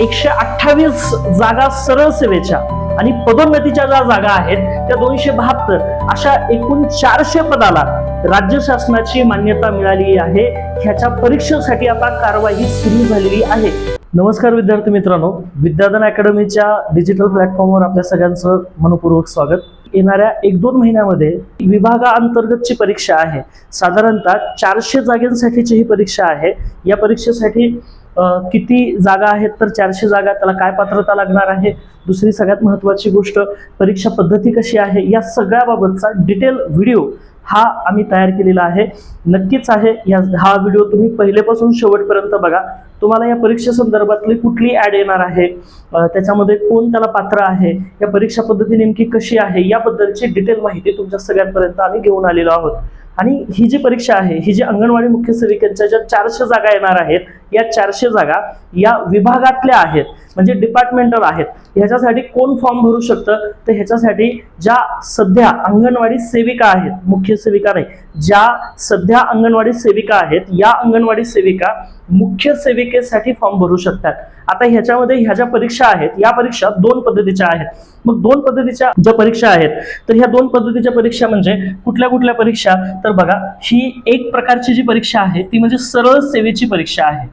एकशे अठ्ठावीस जागा सरळ सेवेच्या आणि पदोन्नतीच्या ज्या जागा आहेत त्या दोनशे बहात्तर अशा एकूण चारशे पदाला राज्य शासनाची मान्यता मिळाली आहे. ह्याच्या परीक्षेसाठी आता कारवाई सुरू झालेली आहे. नमस्कार विद्यार्थी मित्रांनो. विद्याधन अकॅडमीच्या डिजिटल प्लॅटफॉर्मवर आपल्या सगळ्यांचं मनपूर्वक स्वागत. येणाऱ्या एक दोन महिन्यामध्ये विभागाअंतर्गतची परीक्षा आहे. साधारणतः चारशे जागेंसाठीची ही परीक्षा आहे. या परीक्षेसाठी किती जागा आहेत तर चारशे जागा त्याला काय पात्रता लागणार आहे? दुसरी सगळ्यात महत्त्वाची गोष्ट परीक्षा पद्धती कशी आहे? या सगळ्याबाबतचा डिटेल व्हिडिओ हा आम्ही तयार केलेला आहे. नक्कीच आहे या हा व्हिडिओ तुम्ही पहिलेपासून शेवटपर्यंत बघा. तुम्हाला या परीक्षेसंदर्भातली कुठली ॲड येणार आहे? त्याच्यामध्ये कोण त्याला पात्र आहे? या परीक्षा पद्धती नेमकी कशी आहे? याबद्दलची डिटेल माहिती तुमच्या सगळ्यांपर्यंत आम्ही घेऊन आलेलो आहोत. आणि ही जी परीक्षा आहे ही जी अंगणवाडी मुख्य सेविकांच्या ज्या चारशे जागा येणार आहेत या चारशे जागा या विभागातल्या आहेत म्हणजे डिपार्टमेंटल आहेत. ह्याच्यासाठी कोण फॉर्म भरू शकतं? तर ह्याच्यासाठी ज्या सध्या अंगणवाडी सेविका आहेत मुख्य सेविका नाही ज्या सध्या अंगणवाडी सेविका आहेत या अंगणवाडी सेविका मुख्य सेविकेसाठी फॉर्म भरू शकतात. आता ह्याच्यामध्ये ह्या ज्या परीक्षा आहेत या परीक्षा दोन पद्धतीच्या आहेत. मग दोन पद्धतीच्या ज्या परीक्षा आहेत तर ह्या दोन पद्धतीच्या परीक्षा म्हणजे कुठल्या कुठल्या परीक्षा? तर बघा ही एक प्रकारची जी परीक्षा आहे ती म्हणजे सरळ सेवेची परीक्षा आहे.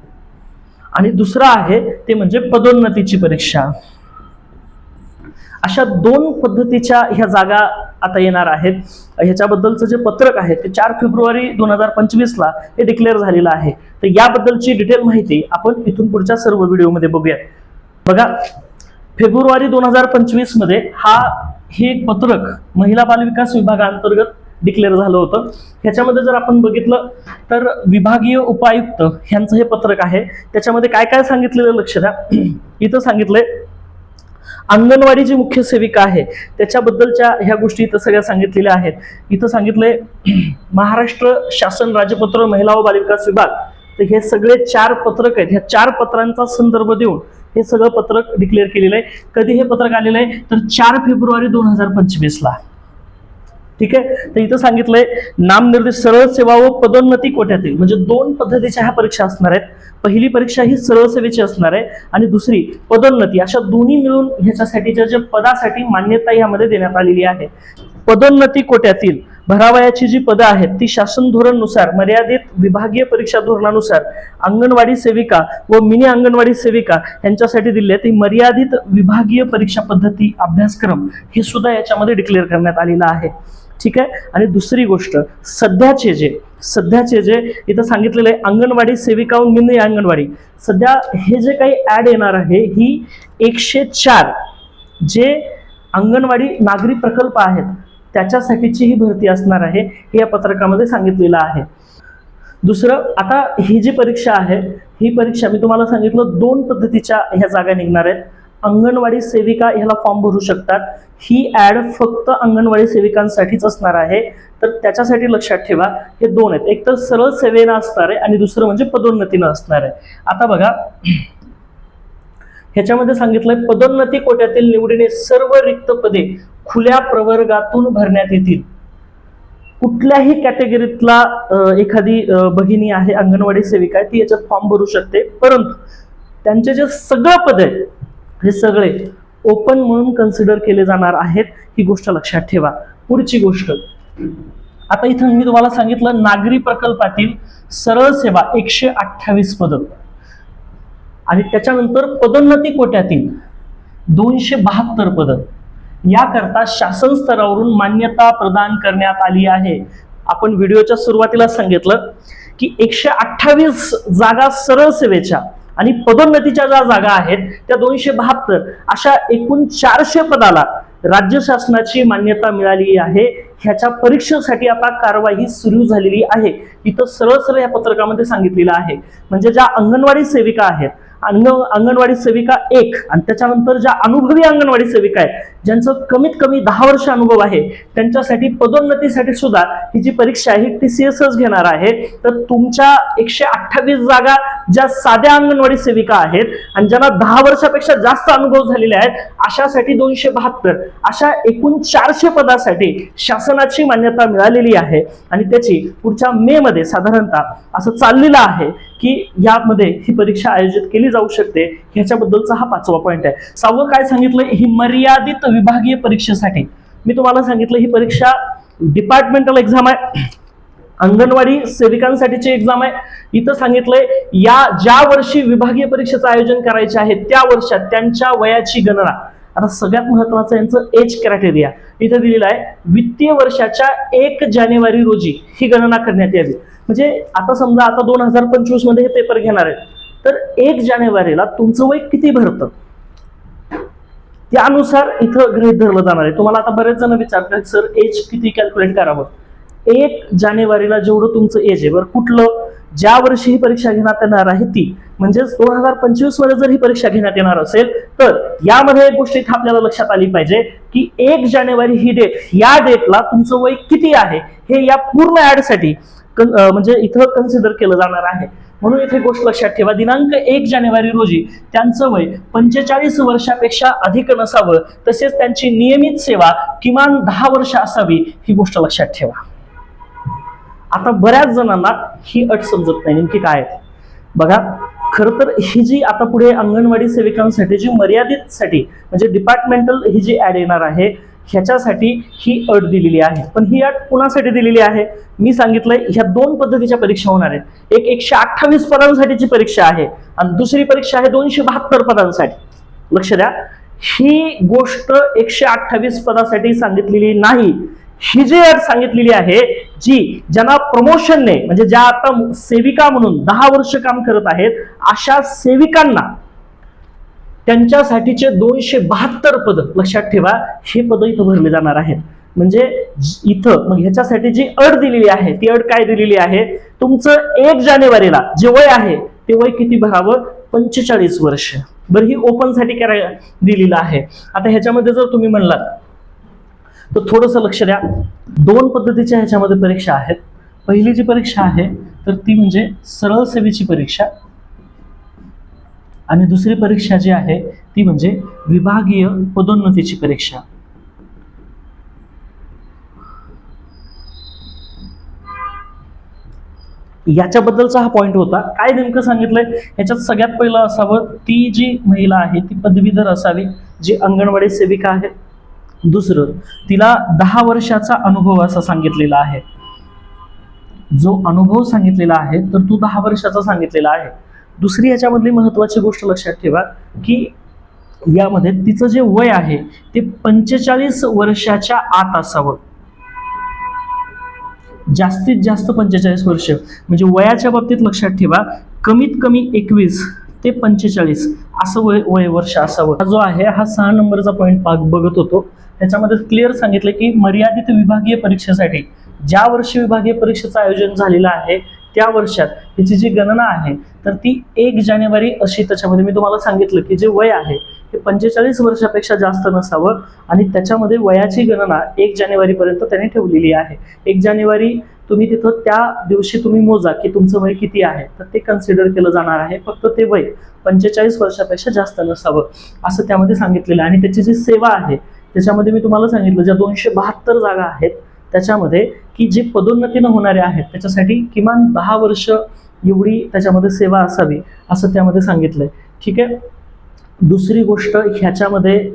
आणि दुसरं आहे ते म्हणजे पदोन्नतीची परीक्षा. अशा दोन पद्धतीच्या ह्या जागा आता येणार आहेत. ह्याच्याबद्दलचं जे पत्रक आहे ते चार फेब्रुवारी दोन हजार पंचवीसला हे डिक्लेअर झालेलं आहे. तर याबद्दलची डिटेल माहिती आपण इथून पुढच्या सर्व व्हिडिओमध्ये बघूयात. बघा फेब्रुवारी दोन हजार पंचवीसमध्ये हा हे एक पत्रक महिला बालविकास विभागाअंतर्गत डिक्लेअर झालं होतं. ह्याच्यामध्ये जर आपण बघितलं तर विभागीय उपायुक्त ह्यांचं हे पत्रक आहे. त्याच्यामध्ये काय काय सांगितलेलं लक्ष द्या. इथं सांगितलंय अंगणवाडी जी मुख्य सेविका आहे त्याच्याबद्दलच्या ह्या गोष्टी इथं सगळ्या सांगितलेल्या आहेत. इथं सांगितलंय महाराष्ट्र शासन राजपत्र महिला व बालविकास विभाग तर हे सगळे चार पत्रक आहेत. ह्या चार पत्रांचा संदर्भ देऊन हे सगळं पत्रक डिक्लेअर केलेलं आहे. कधी हे पत्रक आलेलं आहे? तर चार फेब्रुवारी दोन हजार पंचवीसला. ठीक आहे? तर इथं सांगितलंय नामनिर्देश सरळ सेवा व पदोन्नती कोट्यातील म्हणजे दोन पद्धतीच्या ह्या परीक्षा असणार आहेत. पहिली परीक्षा ही सरळ सेवेची असणार आहे आणि दुसरी पदोन्नती. अशा दोन्ही मिळून ह्याच्यासाठीच्या ज्या पदासाठी मान्यता यामध्ये देण्यात आलेली आहे. पदोन्नती कोट्यातील भरावयाची जी पदं आहेत ती शासन धोरणनुसार मर्यादित विभागीय परीक्षा धोरणानुसार अंगणवाडी सेविका व मिनी अंगणवाडी सेविका यांच्यासाठी दिली आहे. ती मर्यादित विभागीय परीक्षा पद्धती अभ्यासक्रम हे सुद्धा याच्यामध्ये डिक्लेअर करण्यात आलेलं आहे. ठीक आहे? आणि दुसरी गोष्ट सध्याचे जे सध्याचे जे इथं सांगितलेलं आहे अंगणवाडी सेविका व मिनी अंगणवाडी. सध्या हे जे काही ऍड येणार आहे ही एकशे चार जे अंगणवाडी नागरी प्रकल्प आहेत त्याच्यासाठीची ही भरती असणार आहे हे या पत्रकामध्ये सांगितलेलं आहे. दुसरं आता ही जी परीक्षा आहे ही परीक्षा मी तुम्हाला सांगितलं दोन पद्धतीच्या ह्या जागा निघणार आहेत. अंगणवाडी सेविका ह्याला फॉर्म भरू शकतात. ही ॲड फक्त अंगणवाडी सेविकांसाठीच असणार आहे. तर त्याच्यासाठी लक्षात ठेवा हे दोन आहेत. एक तर सरळ सेवेनं असणार आहे आणि दुसरं म्हणजे पदोन्नतीनं असणार आहे. आता बघा ह्याच्यामध्ये सांगितलंय पदोन्नती कोट्यातील निवडीने सर्व रिक्त पदे खुल्या प्रवर्गातून भरण्यात येतील. कुठल्याही कॅटेगरीतला एखादी बहिणी आहे अंगणवाडी सेविका आहे ती याच्यात फॉर्म भरू शकते. परंतु त्यांचे जे सगळं पद आहे हे सगळे ओपन म्हणून कन्सिडर केले जाणार आहेत. ही गोष्ट लक्षात ठेवा. पुढची गोष्ट. आता इथं मी तुम्हाला सांगितलं नागरी प्रकल्पातील सरळ सेवा एकशे अठ्ठावीस पदं. आणि त्याच्यानंतर पदोन्नती कोट्यातील दोनशे बहात्तर पदं. याकरता शासन स्तरावरून मान्यता प्रदान करण्यात आली आहे. आपण व्हिडिओच्या सुरुवातीला सांगितलं की एकशे अठ्ठावीस जागा सरळ सेवेच्या आणि पदोन्नतीच्या ज्या जागा आहेत त्या दोनशे बहात्तर अशा एकूण चारशे पदाला राज्य शासनाची मान्यता मिळाली आहे. ह्याच्या परीक्षेसाठी आता कारवाई सुरू झालेली आहे. इथं सरळ सरळ या पत्रकामध्ये सांगितलेलं आहे. म्हणजे ज्या अंगणवाडी सेविका आहेत अंग अंगणवाडी सेविका एक आणि त्याच्यानंतर ज्या अनुभवी अंगणवाडी सेविका आहेत ज्यांचं कमीत कमी दहा वर्ष अनुभव आहे त्यांच्यासाठी पदोन्नतीसाठी सुद्धा ही जी परीक्षा आहे टी सी एसच घेणार आहे. तर तुमच्या एकशे अठ्ठावीस जागा ज्या साध्या अंगणवाडी सेविका आहेत आणि ज्यांना दहा वर्षापेक्षा जास्त अनुभव झालेले आहेत अशासाठी दोनशे बहात्तर अशा एकूण चारशे पदासाठी शासनाची मान्यता मिळालेली आहे. आणि त्याची पुढच्या मे मध्ये साधारणतः असं चाललेलं आहे की यामध्ये ही परीक्षा आयोजित केली जाऊ शकते. ह्याच्याबद्दलचा हा पाचवा पॉईंट आहे. सहावं काय सांगितलं ही मर्यादित विभागीय परीक्षेसाठी. मी तुम्हाला सांगितलं ही परीक्षा डिपार्टमेंटल एक्झाम आहे. अंगणवाडी सेविकांसाठीची एक्झाम आहे. इथं सांगितलंय या ज्या वर्षी विभागीय परीक्षेचं आयोजन करायचे आहे त्या वर्षात त्यांच्या वयाची गणना. आता सगळ्यात महत्वाचं यांचं एज क्रायटेरिया इथं दिलेलं आहे वित्तीय वर्षाच्या एक जानेवारी रोजी ही गणना करण्यात यावी. म्हणजे आता समजा आता दोन हजार पंचवीसमध्ये हे पेपर घेणार आहेत. तर एक जानेवारीला तुमचं वय किती भरतं? त्यानुसार इथं गृहित धरलं जाणार आहे. तुम्हाला आता बरेच जण विचारतात सर एज किती कॅल्क्युलेट करावं? एक जानेवारीला जेवढं तुमचं एज आहे बरं कुठलं ज्या वर्षी ही परीक्षा घेण्यात येणार आहे ती म्हणजेच दोन हजार पंचवीसमध्ये जर ही परीक्षा घेण्यात येणार असेल तर यामध्ये एक गोष्ट इथं आपल्याला लक्षात आली पाहिजे की एक जानेवारी ही डेट या डेटला तुमचं वय किती आहे हे या पूर्ण ऍडसाठी म्हणजे इथं कन्सिडर केलं जाणार आहे. म्हणून इथे गोष्ट लक्षात ठेवा दिनांक एक जानेवारी रोजी त्यांचं वय पंचेचाळीस वर्षापेक्षा अधिक नसावं तसेच त्यांची नियमित सेवा किमान दहा वर्ष असावी ही गोष्ट लक्षात ठेवा. आता बऱ्याच जणांना ही अट समजत नाही. नेमकी काय आहे. बघा खरं तर ही जी आता पुढे अंगणवाडी सेविकांसाठी जी मर्यादित साठी म्हणजे डिपार्टमेंटल ही जी ऍड येणार आहे ह्याच्यासाठी ही अट दिलेली आहे. पण ही अट कुणासाठी दिलेली आहे? मी सांगितलंय ह्या दोन पद्धतीच्या परीक्षा होणार आहेत. एक एकशे अठ्ठावीस पदांसाठीची परीक्षा आहे आणि दुसरी परीक्षा आहे दोनशे बहात्तर पदांसाठी. लक्ष द्या ही गोष्ट एकशे अठ्ठावीस पदासाठी सांगितलेली नाही. ही जी अट सांगितलेली आहे जी ज्यांना प्रमोशनने म्हणजे ज्या आता सेविका म्हणून दहा वर्ष काम करत आहेत अशा सेविकांना त्यांच्यासाठीचे दोनशे बहात्तर पद लक्षात ठेवा हे पद इथं भरले जाणार आहेत. म्हणजे इथं मग ह्याच्यासाठी जी अट दिलेली आहे ती अट काय दिलेली आहे? तुमचं एक जानेवारीला जे वय आहे ते वय किती भरावं? पंचेचाळीस वर्ष. बरं ही ओपनसाठी करायला दिलेलं आहे. आता ह्याच्यामध्ये जर तुम्ही म्हणलात तर थोडंसं लक्ष द्या. दोन पद्धतीच्या ह्याच्यामध्ये परीक्षा आहेत. पहिली जी परीक्षा आहे तर ती म्हणजे सरळ सेवेची परीक्षा. आणि दुसरी परीक्षा जी आहे ती म्हणजे विभागीय पदोन्नतीची परीक्षा. याच्याबद्दलचा हा पॉईंट होता. काय नेमकं सांगितलंय? ह्याच्यात सगळ्यात पहिलं असावं ती जी महिला आहे ती पदवीधर असावी जी अंगणवाडी सेविका आहे दुसरं तिला दहा वर्षाचा अनुभव असा सांगितलेला आहे. जो अनुभव सांगितलेला आहे तर तो दहा वर्षाचा सांगितलेला आहे. दुसरी याच्यामधली महत्वाची गोष्ट लक्षात ठेवा की यामध्ये तिचं जे वय आहे ते पंचेचाळीस वर्षाच्या आत असावं. जास्तीत जास्त पंचेचाळीस वर्ष. म्हणजे वयाच्या बाबतीत लक्षात ठेवा कमीत कमी एकवीस ते पंचेचाळीस असं वय वय वर्ष असावं. जो आहे हा सहा नंबरचा पॉईंट पाक बघत होतो. त्याच्यामध्ये क्लिअर सांगितलं की मर्यादित विभागीय परीक्षेसाठी ज्या वर्षी विभागीय परीक्षेचं आयोजन झालेलं आहे त्या वर्षात त्याची जी गणना आहे तर ती एक जानेवारी अशी त्याच्यामध्ये मी तुम्हाला सांगितलं की जे वय आहे ते पंचेचाळीस वर्षापेक्षा जास्त नसावं आणि त्याच्यामध्ये वयाची गणना एक जानेवारीपर्यंत त्याने ठेवलेली आहे. एक जानेवारी तुम्ही तिथं त्या दिवशी तुम्ही मोजा की तुमचं वय किती आहे तर ते कन्सिडर केलं जाणार आहे फक्त ते वय पंचेचाळीस वर्षापेक्षा जास्त नसावं असं त्यामध्ये सांगितलेलं आहे. आणि त्याची जी सेवा आहे त्याच्यामध्ये मी तुम्हाला सांगितलं ज्या दोनशे बहात्तर जागा आहेत त्याच्यामध्ये की जे पदोन्नतीनं होणारे आहेत त्याच्यासाठी किमान दहा वर्ष एवढी त्याच्यामध्ये सेवा असावी असं त्यामध्ये सांगितलंय. ठीक आहे? दुसरी गोष्ट ह्याच्यामध्ये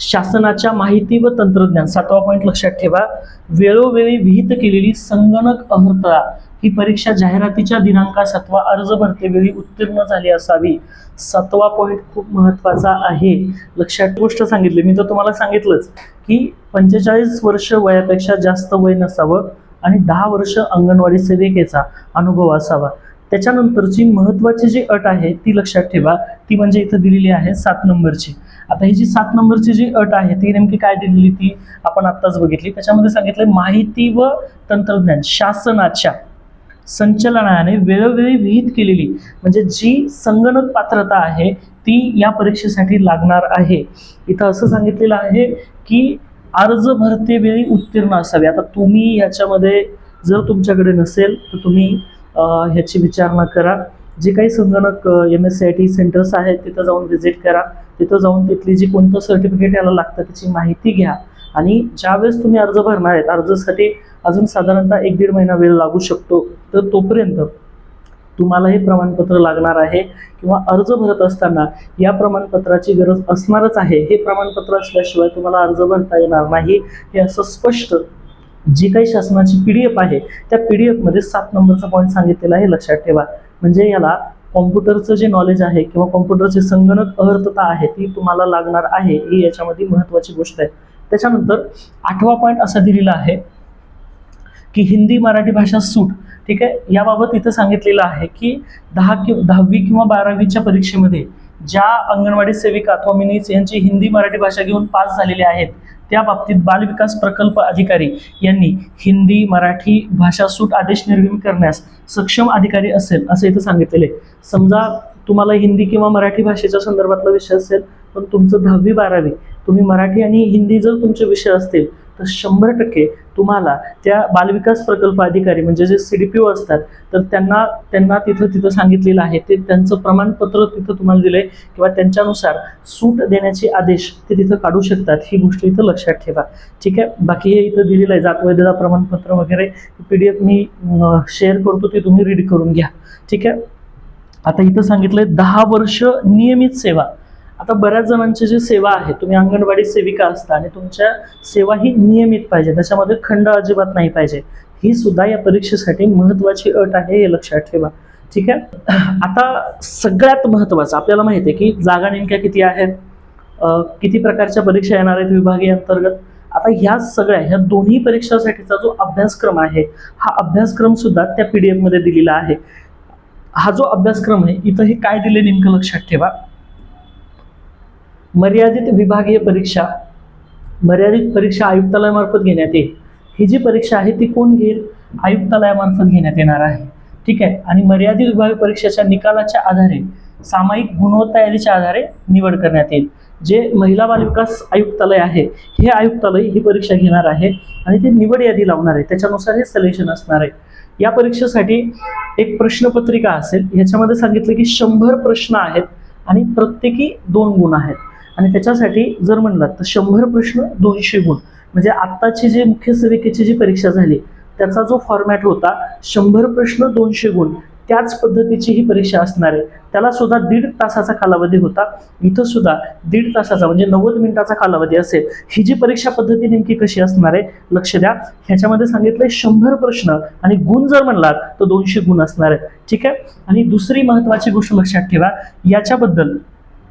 शासनाच्या माहिती व तंत्रज्ञान सातवा पॉईंट लक्षात ठेवा. वेळोवेळी विहित केलेली संगणक अमृता ही परीक्षा जाहिरातीच्या दिनांकास सातवा अर्ज भरतेवेळी उत्तीर्ण झाली असावी. सातवा पॉईंट खूप महत्त्वाचा आहे. लक्षात गोष्ट सांगितली. मी तर तुम्हाला सांगितलंच की पंचेचाळीस वर्ष वयापेक्षा जास्त वय नसावं आणि दहा वर्ष अंगणवाडी सेविकेचा अनुभव असावा. त्याच्यानंतरची महत्वाची जी अट आहे ती लक्षात ठेवा. ती म्हणजे इथं दिलेली आहे सात नंबरची. आता ही जी सात नंबरची जी अट आहे ती नेमकी काय दिलेली ती आपण आत्ताच बघितली. त्याच्यामध्ये सांगितलं माहिती व तंत्रज्ञान शासनाच्या. संचलनाने वेळोवेळी विहित केलेली म्हणजे जी संगणक पात्रता आहे ती या परीक्षेसाठी लागणार आहे. इथं असं सांगितलेलं आहे की अर्ज भरतेवेळी उत्तीर्ण असावे. आता तुम्ही याच्यामध्ये जर तुमच्याकडे नसेल तर तुम्ही ह्याची विचारणा करा. जे काही संगणक M S C I T centres आहेत तिथं जाऊन व्हिजिट करा. तिथं जाऊन तिथली जी कोणतं सर्टिफिकेट याला लागतं त्याची माहिती घ्या. आणि ज्यावेळेस तुम्ही अर्ज भरणार आहेत अर्जासाठी अजून साधारणतः एक दीड महिना वेळ लागू शकतो. तर तोपर्यंत तुम्हाला हे प्रमाणपत्र लागणार आहे किंवा अर्ज भरत असताना या प्रमाणपत्राची गरज असणारच आहे. हे प्रमाणपत्र असल्याशिवाय तुम्हाला अर्ज भरता येणार नाही. हे असं स्पष्ट जी काही शासनाची पी डी एफ आहे त्या पी डी एफमध्ये सात नंबरचा पॉईंट सांगितलेला आहे. लक्षात ठेवा. म्हणजे याला कॉम्प्युटरचं जे नॉलेज आहे किंवा कॉम्प्युटरची संगणक अर्थता आहे ती तुम्हाला लागणार आहे. ही याच्यामध्ये महत्त्वाची गोष्ट आहे. त्याच्यानंतर आठवा पॉईंट असा दिलेला आहे की हिंदी मराठी भाषा सूट ठीक आहे? याबाबत इथं सांगितलेलं आहे की दहा कि दहावी किंवा बारावीच्या परीक्षेमध्ये ज्या अंगणवाडी सेविका अथवा मिनीस यांची हिंदी मराठी भाषा घेऊन पास झालेले आहेत त्या बाबतीत बालविकास प्रकल्प अधिकारी यांनी हिंदी मराठी भाषा सूट आदेश निर्गम करण्यास सक्षम अधिकारी असेल असं इथं सांगितलेले आहे. समजा तुम्हाला हिंदी किंवा मराठी भाषेच्या संदर्भातला विषय असेल पण तुमचं दहावी बारावी तुम्ही मराठी आणि हिंदी जर तुमचे विषय असतील तर शंभर टक्के तुम्हाला त्या बालविकास प्रकल्प अधिकारी म्हणजे जे सी डी पी ओ असतात तर त्यांना त्यांना तिथं तिथं सांगितलेलं आहे. ते त्यांचं प्रमाणपत्र तिथं तुम्हाला दिलंय किंवा त्यांच्यानुसार सूट देण्याचे आदेश ते तिथं काढू शकतात. ही गोष्ट इथं लक्षात ठेवा. ठीक आहे? बाकी हे इथं दिलेलं आहे. जात वैधता प्रमाणपत्र वगैरे पी डी एफ मी शेअर करतो ते तुम्ही रीड करून घ्या. ठीक आहे? आता इथं सांगितलंय दहा वर्ष नियमित सेवा. आता बऱ्याच जणांची जी सेवा आहे तुम्ही अंगणवाडी सेविका असता आणि तुमच्या सेवा ही नियमित पाहिजे त्याच्यामध्ये खंड अजिबात नाही पाहिजे. ही सुद्धा या परीक्षेसाठी महत्त्वाची अट आहे हे लक्षात ठेवा. ठीक आहे? आता सगळ्यात महत्त्वाचं आपल्याला माहिती आहे की जागा नेमक्या किती आहेत? किती प्रकारच्या परीक्षा येणार आहेत विभागीय अंतर्गत? आता ह्या सगळ्या ह्या दोन्ही परीक्षासाठीचा जो अभ्यासक्रम आहे हा अभ्यासक्रम सुद्धा त्या पी डी एफमध्ये दिलेला आहे. हा जो अभ्यासक्रम आहे इथं हे काय दिले नेमकं लक्षात ठेवा. मर्यादित विभागीय परीक्षा मर्यादित परीक्षा आयुक्तालयामार्फत घेण्यात येईल. ही जी परीक्षा आहे ती कोण घेईल? आयुक्तालयामार्फत घेण्यात येणार आहे. ठीक आहे? आणि मर्यादित विभागीय परीक्षेच्या निकालाच्या आधारे सामायिक गुणवत्ता यादीच्या आधारे निवड करण्यात येईल. जे महिला बालविकास आयुक्तालय आहे हे आयुक्तालय ही परीक्षा घेणार आहे आणि ते निवड यादी लावणार आहे. त्याच्यानुसार हे सिलेक्शन असणार आहे. या परीक्षेसाठी एक प्रश्नपत्रिका असेल. ह्याच्यामध्ये सांगितलं की शंभर प्रश्न आहेत आणि प्रत्येकी दोन गुण आहेत. आणि त्याच्यासाठी जर म्हणलात तर शंभर प्रश्न दोनशे गुण. म्हणजे आत्ताची जी मुख्य सेविकेची जी परीक्षा झाली त्याचा जो फॉर्मॅट होता शंभर प्रश्न दोनशे गुण. त्याच पद्धतीची ही परीक्षा असणार आहे. त्याला सुद्धा दीड तासाचा कालावधी होता. इथं सुद्धा दीड तासाचा म्हणजे नव्वद मिनिटाचा कालावधी असेल. ही जी परीक्षा पद्धती नेमकी कशी असणार आहे लक्ष द्या. ह्याच्यामध्ये सांगितलंय शंभर प्रश्न आणि गुण जर म्हणलात तर दोनशे गुण असणार आहेत ठीक आहे? आणि दुसरी महत्त्वाची गोष्ट लक्षात ठेवा. याच्याबद्दल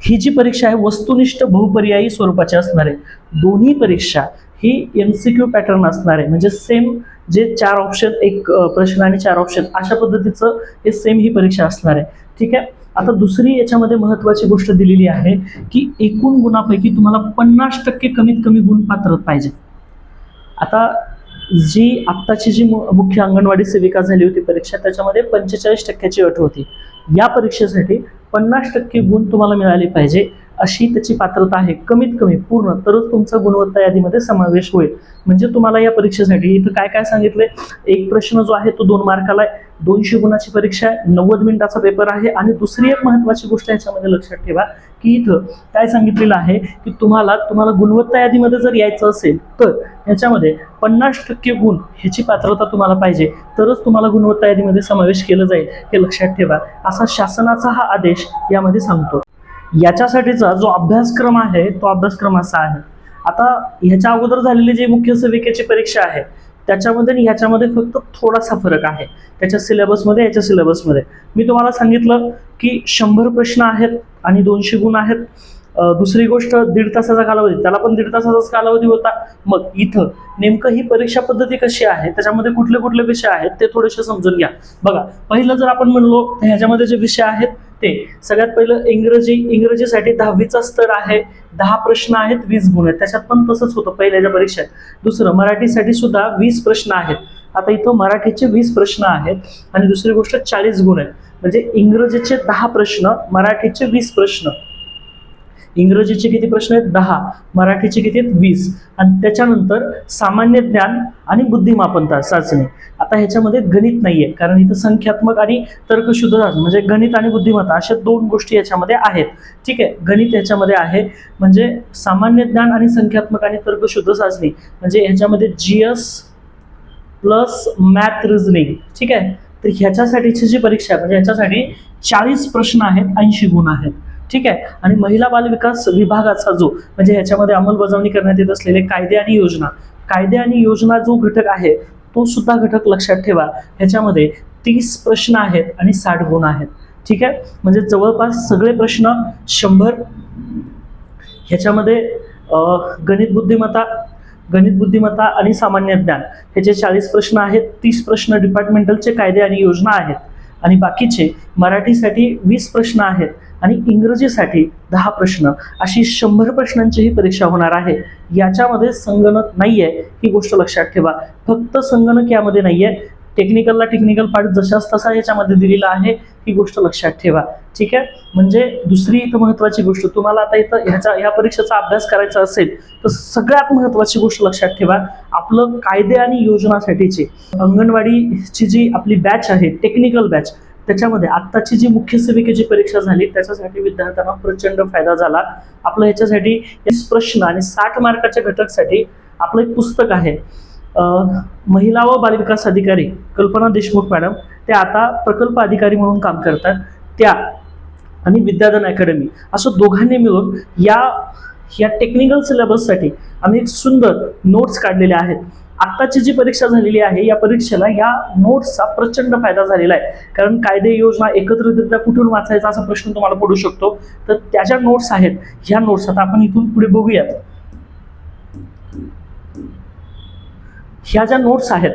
ही जी परीक्षा आहे वस्तुनिष्ठ बहुपर्यायी स्वरूपाची असणार आहे. दोन्ही परीक्षा ही एम सी क्यू पॅटर्न असणार आहे. म्हणजे सेम जे चार ऑप्शन एक प्रश्न आणि चार ऑप्शन अशा पद्धतीचं हे सेम ही परीक्षा असणार आहे. ठीक आहे? आता दुसरी याच्यामध्ये महत्त्वाची गोष्ट दिलेली आहे की एकूण गुणापैकी तुम्हाला पन्नास टक्के कमीत कमी गुण पात्र पाहिजे. आता जी आत्ताची जी मु- मुख्य अंगणवाडी सेविका झाली होती परीक्षा त्याच्यामध्ये पंचेचाळीस टक्क्याची अट होती. या परीक्षेसाठी पन्नास टक्के गुण तुम्हाला मिळाले पाहिजे अशी त्याची पात्रता आहे. कमीत कमी पूर्ण. तरच तुमचा गुणवत्ता यादीमध्ये समावेश होईल. म्हणजे तुम्हाला या परीक्षेसाठी इथं काय काय सांगितलंय? एक प्रश्न जो आहे तो दोन मार्काला आहे. दोनशे गुणाची परीक्षा आहे नव्वद मिनिटाचा पेपर आहे. आणि दुसरी एक महत्त्वाची गोष्ट याच्यामध्ये लक्षात ठेवा की इथं काय सांगितलेलं आहे की तुम्हाला तुम्हाला गुणवत्ता यादीमध्ये जर यायचं असेल तर याच्यामध्ये पन्नास टक्के गुण ह्याची पात्रता तुम्हाला पाहिजे. तरच तुम्हाला गुणवत्ता यादीमध्ये समावेश केलं जाईल हे लक्षात ठेवा. असा शासनाचा हा आदेश यामध्ये सांगतो. याच्यासाठीचा जो अभ्यासक्रम आहे तो अभ्यासक्रम असा आहे. आता ह्याच्या अगोदर झालेली जी मुख्य सेविकेची परीक्षा आहे त्याच्यामध्ये आणि ह्याच्यामध्ये फक्त थोडासा फरक आहे. त्याच्या सिलेबसमध्ये याच्या सिलेबसमध्ये मी तुम्हाला सांगितलं की शंभर प्रश्न आहेत आणि दोनशे गुण आहेत. दुसरी गोष्ट दीड तासाचा कालावधी. त्याला पण दीड तासाचाच कालावधी होता. मग इथं नेमकं ही परीक्षा पद्धती कशी आहे? त्याच्यामध्ये कुठले कुठले विषय आहेत ते थोडेसे समजून घ्या. बघा पहिलं जर आपण म्हणलो ह्याच्यामध्ये जे विषय आहेत ते सगळ्यात पहिलं इंग्रजी इंग्रजीसाठी दहावीचा स्तर आहे. दहा प्रश्न आहेत वीस गुण आहेत. त्याच्यात पण तसंच होतं पहिल्याच्या परीक्षेत दुसरं मराठीसाठी सुद्धा वीस प्रश्न आहेत. आता इथं मराठीचे वीस प्रश्न आहेत आणि दुसरी गोष्ट चाळीस गुण आहेत. म्हणजे इंग्रजीचे दहा प्रश्न मराठीचे वीस प्रश्न. इंग्रजीचे किती प्रश्न आहेत? दहा. मराठीचे किती आहेत? वीस. आणि त्याच्यानंतर सामान्य ज्ञान आणि बुद्धिमापनता चाचणी. आता ह्याच्यामध्ये गणित नाहीये कारण इथं संख्यात्मक आणि तर्कशुद्ध म्हणजे गणित आणि बुद्धिमत्ता अशा दोन गोष्टी याच्यामध्ये आहेत. ठीक आहे? गणित याच्यामध्ये आहे म्हणजे सामान्य ज्ञान आणि संख्यात्मक आणि तर्कशुद्ध चाचणी. म्हणजे ह्याच्यामध्ये G S plus math reasoning ठीक आहे? तर ह्याच्यासाठीची जी परीक्षा आहे म्हणजे ह्याच्यासाठी चाळीस प्रश्न आहेत ऐंशी गुण आहेत. ठीक आहे? आणि महिला बालविकास विभागाचा जो म्हणजे ह्याच्यामध्ये अंमलबजावणी करण्यात येत असलेले कायदे आणि योजना. कायदे आणि योजना जो घटक आहे तो सुद्धा घटक लक्षात ठेवा. ह्याच्यामध्ये तीस प्रश्न आहेत आणि साठ गुण आहेत. ठीक आहे? म्हणजे जवळपास सगळे प्रश्न शंभर. ह्याच्यामध्ये गणित बुद्धिमत्ता गणित बुद्धिमत्ता आणि सामान्य ज्ञान ह्याचे चाळीस प्रश्न आहेत तीस प्रश्न डिपार्टमेंटलचे कायदे आणि योजना आहेत. आणि बाकीचे मराठीसाठी वीस प्रश्न आहेत आणि इंग्रजीसाठी दहा प्रश्न. अशी शंभर प्रश्नांची ही परीक्षा होणार आहे. याच्यामध्ये संगणक नाही आहे ही गोष्ट लक्षात ठेवा. फक्त संगणक यामध्ये नाही आहे टेक्निकलला टेक्निकल पार्ट जशाच तसा याच्यामध्ये दिलेला आहे ही गोष्ट लक्षात ठेवा. ठीक आहे? म्हणजे दुसरी इथं महत्त्वाची गोष्ट तुम्हाला आता इथं ह्याचा ह्या परीक्षेचा अभ्यास करायचा असेल तर सगळ्यात महत्त्वाची गोष्ट लक्षात ठेवा. आपलं कायदे आणि योजनासाठीची अंगणवाडीची जी आपली बॅच आहे टेक्निकल बॅच त्याच्यामध्ये आत्ताची जी मुख्य सेविकेची परीक्षा झाली त्याच्यासाठी विद्यार्थ्यांना प्रचंड फायदा झाला. आपलं ह्याच्यासाठी प्रश्न आणि साठ मार्काच्या घटकसाठी आपलं एक पुस्तक आहे. महिला व बालविकास अधिकारी कल्पना देशमुख मॅडम त्या आता प्रकल्प अधिकारी म्हणून काम करतात. त्या आणि विद्याधन अकॅडमी असं दोघांनी मिळून या या टेक्निकल सिलेबससाठी आम्ही एक सुंदर नोट्स काढलेले आहेत. आत्ताची जी परीक्षा झालेली आहे या परीक्षेला या नोट्सचा प्रचंड फायदा झालेला आहे. कारण कायदे योजना एकत्रितरित्या कुठून वाचायचा असा प्रश्न तुम्हाला पडू शकतो. तर त्या ज्या नोट्स आहेत ह्या नोट्स आता आपण इथून पुढे बघूयात. ह्या ज्या नोट्स आहेत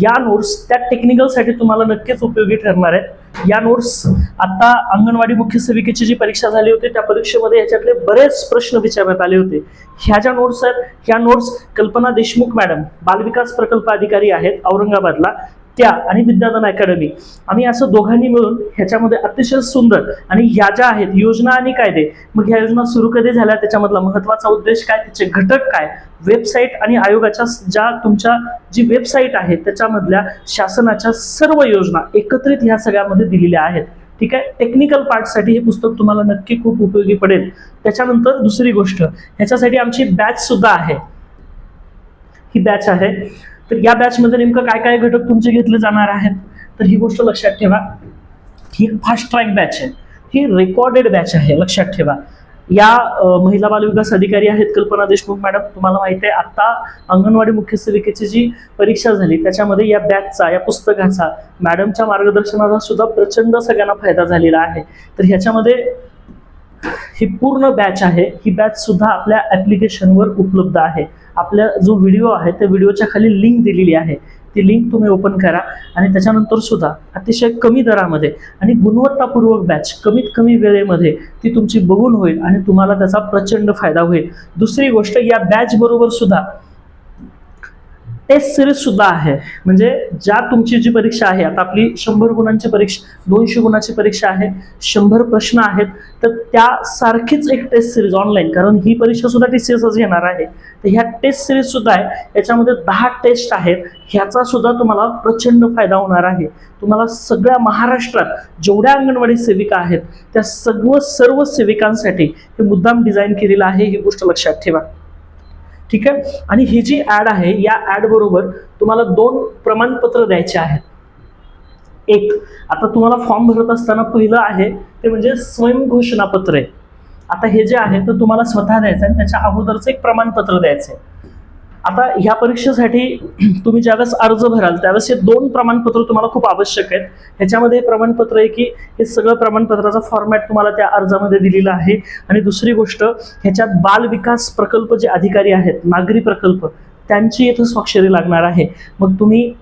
या नोट्स त्या टेक्निकलसाठी तुम्हाला नक्कीच उपयोगी ठरणार आहेत. या नोट्स आता अंगणवाडी मुख्य सेविकेची जी परीक्षा झाली होती त्या परीक्षेमध्ये याच्यातले बरेच प्रश्न विचारण्यात आले होते. ह्या ज्या नोट्स आहेत ह्या नोट्स कल्पना देशमुख मॅडम बालविकास प्रकल्प अधिकारी आहेत औरंगाबादला. त्या आणि विद्याधन अकॅडमी आम्ही असं दोघांनी मिळून ह्याच्यामध्ये अतिशय सुंदर आणि ह्या ज्या आहेत योजना आणि कायदे मग ह्या योजना सुरू कधी झाल्या त्याच्यामधला महत्त्वाचा उद्देश काय त्याचे घटक काय वेबसाईट आणि आयोगाच्या ज्या तुमच्या जी वेबसाईट आहे त्याच्यामधल्या शासनाच्या सर्व योजना एकत्रित ह्या सगळ्यामध्ये दिलेल्या आहेत. ठीक आहे? टेक्निकल पार्टसाठी हे पुस्तक तुम्हाला नक्की खूप उपयोगी पडेल. त्याच्यानंतर दुसरी गोष्ट ह्याच्यासाठी आमची बॅच सुद्धा आहे. ही बॅच आहे. तर या बॅचमध्ये नेमकं काय काय घटक तुमचे घेतले जाणार आहेत? तर ही गोष्ट लक्षात ठेवा. ही फास्ट ट्रॅक बॅच आहे. ही रेकॉर्डेड बॅच आहे लक्षात ठेवा. या महिला बालविकास अधिकारी आहेत कल्पना देशमुख मॅडम तुम्हाला माहिती आहे आता अंगणवाडी मुख्य सेविकेची जी परीक्षा झाली त्याच्यामध्ये या बॅचचा या पुस्तकाचा मॅडमच्या मार्गदर्शनाचा सुद्धा प्रचंड सगळ्यांना फायदा झालेला आहे. तर ह्याच्यामध्ये ही पूर्ण बॅच आहे. ही बॅच सुद्धा आपल्या ॲप्लिकेशनवर उपलब्ध आहे. आपल्या जो व्हिडिओ आहे त्या व्हिडिओच्या खाली लिंक दिलेली आहे. ती लिंक तुम्ही ओपन करा आणि त्याच्यानंतर सुद्धा अतिशय कमी दरामध्ये आणि गुणवत्तापूर्वक बॅच कमीत कमी वेळेमध्ये ती तुमची बघून होईल आणि तुम्हाला त्याचा प्रचंड फायदा होईल. दुसरी गोष्ट या बॅच बरोबर सुद्धा टेस्ट सिरीज सुद्धा आहे. म्हणजे ज्या तुमची जी परीक्षा आहे आता आपली शंभर गुणांची परीक्षा दोनशे गुणांची परीक्षा आहे शंभर प्रश्न आहेत तर त्यासारखीच एक टेस्ट सिरीज ऑनलाईन कारण ही परीक्षा सुद्धा टी सी एसच घेणार आहे. तर ह्या टेस्ट सिरीज सुद्धा आहे याच्यामध्ये दहा टेस्ट आहेत ह्याचा सुद्धा तुम्हाला प्रचंड फायदा होणार आहे. तुम्हाला सगळ्या महाराष्ट्रात जेवढ्या अंगणवाडी सेविका आहेत त्या सर्व सर्व सेविकांसाठी हे मुद्दाम डिझाईन केलेलं आहे ही गोष्ट लक्षात ठेवा. ठीक आहे? आणि ही जी ॲड आहे या ॲड बरोबर तुम्हाला दोन प्रमाणपत्र द्यायचे आहेत. एक आता तुम्हाला फॉर्म भरत असताना पहिलं आहे ते म्हणजे स्वयंघोषणापत्र आहे. आता हे जे आहे तर तुम्हाला स्वतः द्यायचं आहे आणि त्याच्या अगोदरचं एक प्रमाणपत्र द्यायचं आहे. आता ह्या परीक्षेसाठी तुम्ही ज्यावेळेस अर्ज भराल त्यावेळेस हे दोन प्रमाणपत्र तुम्हाला खूप आवश्यक आहेत. ह्याच्यामध्ये प्रमाणपत्र आहे की हे सगळं प्रमाणपत्राचा फॉर्मॅट तुम्हाला त्या अर्जामध्ये दिलेला आहे. आणि दुसरी गोष्ट ह्याच्यात बाल विकास प्रकल्प जे अधिकारी आहेत नागरी प्रकल्प त्यांची इथं स्वाक्षरी लागणार आहे. मग तुम्ही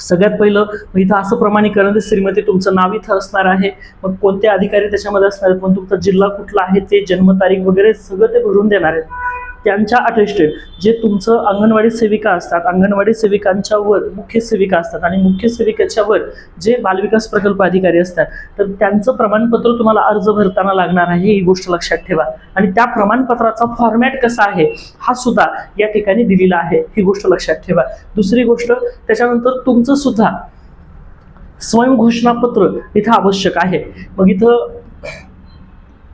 सगळ्यात पहिलं मग इथं असं प्रमाणीकरण श्रीमती तुमचं नाव इथं असणार आहे. मग कोणते अधिकारी त्याच्यामध्ये असणार आहेत? पण तुमचा जिल्हा कुठला आहे ते जन्मतारीख वगैरे सगळं ते भरून देणार आहेत. त्यांच्या अटेस्टेड जे तुमचं अंगणवाडी सेविका असतात अंगणवाडी सेविकांच्या वर मुख्य सेविका असतात आणि मुख्य सेविकेच्या वर जे बालविकास प्रकल्प अधिकारी असतात तर त्यांचं प्रमाणपत्र तुम्हाला अर्ज भरताना लागणार आहे ही गोष्ट लक्षात ठेवा. आणि त्या प्रमाणपत्राचा फॉर्मॅट कसा आहे हा सुद्धा या ठिकाणी दिलेला आहे ही गोष्ट लक्षात ठेवा. दुसरी गोष्ट त्याच्यानंतर तुमचं सुद्धा स्वयंघोषणापत्र इथं आवश्यक आहे. मग इथं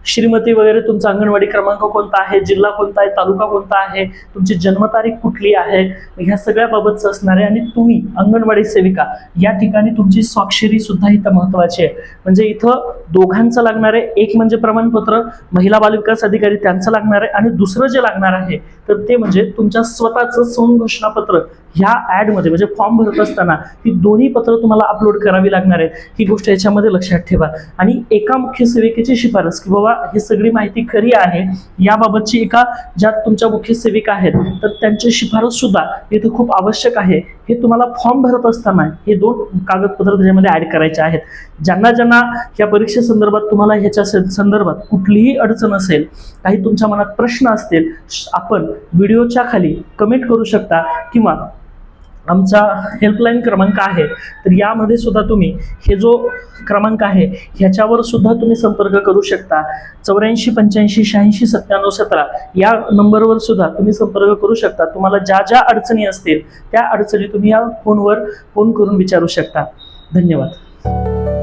श्रीमती वगैरे तुमचा अंगणवाडी क्रमांक कोणता आहे? जिल्हा कोणता आहे? तालुका कोणता आहे? तुमची जन्मतारीख कुठली आहे? ह्या सगळ्या बाबतचं असणार आहे. आणि तुम्ही अंगणवाडी सेविका या ठिकाणी तुमची स्वाक्षरी सुद्धा इथं महत्वाची आहे. म्हणजे इथं दोघांचं लागणार आहे. एक म्हणजे प्रमाणपत्र महिला बाल विकास अधिकारी त्यांचं लागणार आहे. आणि दुसरं जे लागणार आहे तर ते म्हणजे तुमच्या स्वतःचं संघोषणापत्र ह्या ॲडमध्ये म्हणजे फॉर्म भरत असताना ही दोन्ही पत्र तुम्हाला अपलोड करावी लागणार आहे ही गोष्ट याच्यामध्ये लक्षात ठेवा. आणि एका मुख्य सेविकेची शिफारस की बाबा ही सगळी माहिती खरी आहे. याबाबतची एका ज्या तुमच्या मुख्य सेविका आहेत तर त्यांची शिफारस सुद्धा इथं खूप आवश्यक आहे. हे तुम्हाला फॉर्म भरत असताना हे दोन कागदपत्र त्याच्यामध्ये ऍड करायचे आहेत. ज्यांना ज्यांना या परीक्षेसंदर्भात तुम्हाला ह्याच्या संदर्भात कुठलीही अडचण असेल काही तुमच्या मनात प्रश्न असतील आपण व्हिडिओच्या खाली कमेंट करू शकता किंवा आमचा हेल्पलाईन क्रमांक आहे तर यामध्ये सुद्धा तुम्ही हे जो क्रमांक आहे ह्याच्यावर सुद्धा तुम्ही संपर्क करू शकता. चौऱ्याऐंशी पंच्याऐंशी शहाऐंशी सत्त्याण्णव सतरा या नंबरवर सुद्धा तुम्ही संपर्क करू शकता. तुम्हाला ज्या ज्या अडचणी असतील त्या अडचणी तुम्ही या फोनवर फोन करून विचारू शकता. धन्यवाद.